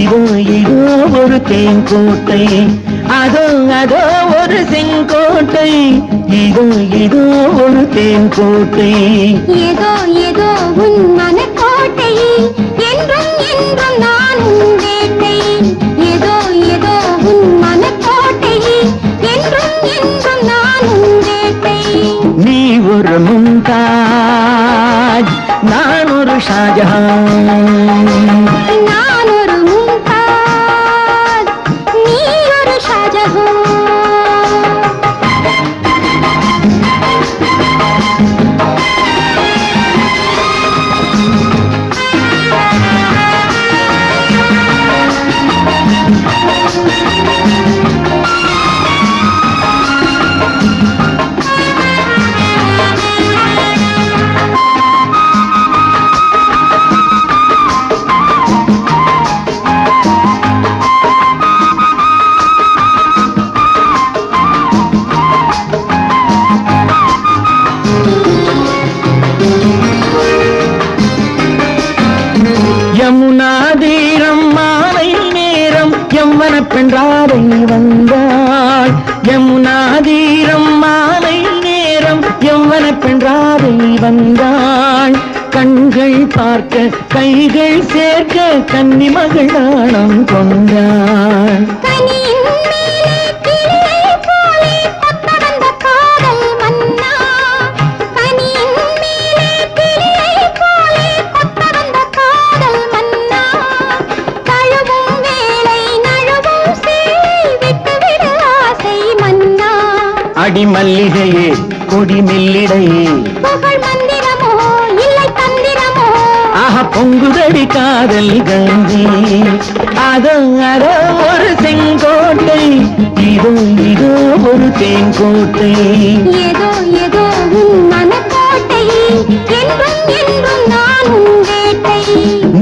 இதோ இதோ ஒரு தேங்கோட்டை அதோ அதோ ஒரு செங்கோட்டை. இதோ இதோ ஒரு தேங்கோட்டை ஏதோ ஏதோ உன் மனக்கோட்டை. என்றும் என்றும் நான் வேட்டை. ஏதோ ஏதோ உன் மனக்கோட்டை. என்றும் என்றும் நான் வேட்டை. நீ ஒரு மும்தாஜ் நான் ஒரு ஷாஜஹான். ஒரு நேரம் வந்தாள். யமுனா தீரம் மாலை நேரம் எம்மன வந்தாள். கண்கள் பார்க்க கைகள் சேர்க்க கன்னி மகள் கொண்டாள். அடி மல்லிகையே கொடி மெல்லிடையே பொங்குதடி காதல் கங்கை அதோ அதோ ஒரு செங்கோட்டை இதோ இதோ ஒரு தேங்கோட்டை ஏதோ ஏதோ மனக்கோட்டை என்றும் என்றும் நான்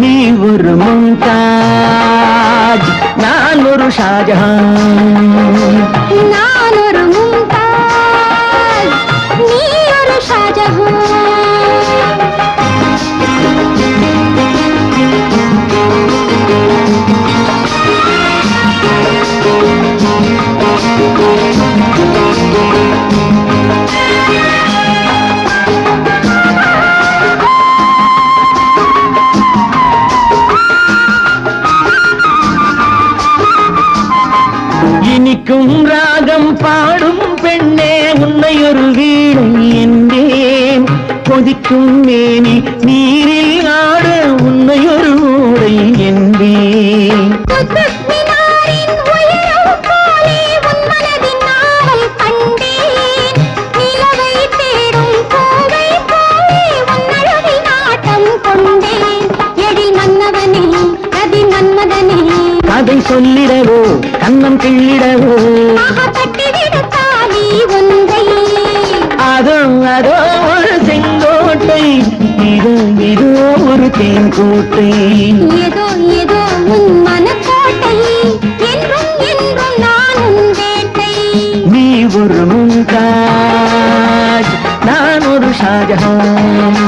நீ ஒரு மும்தாஜ் நான் ஒரு ஷாஜஹான். இனிக்கும் ராகம் பாடும் பெண்ணே உன்னை ஒரு வீணை என்றேன் கொதிக்கும் மேனி நீரில் ஆட உன்னை ஒரு ஊடை என்பேன் குத்துப் கதை சொல்லிடவோ கண்ணம் கிள்ளிடவோ. அதோ அதோ ஒரு செங்கோட்டை இதோ இதோ ஒரு தேன்கோட்டை. ஏதோ ஏதோ உன் மனக்கோட்டை, என்றும் என்றும் நான் உன் வேட்டை. நீ ஒரு மும்தாஜ் நான் ஒரு ஷாஜஹான்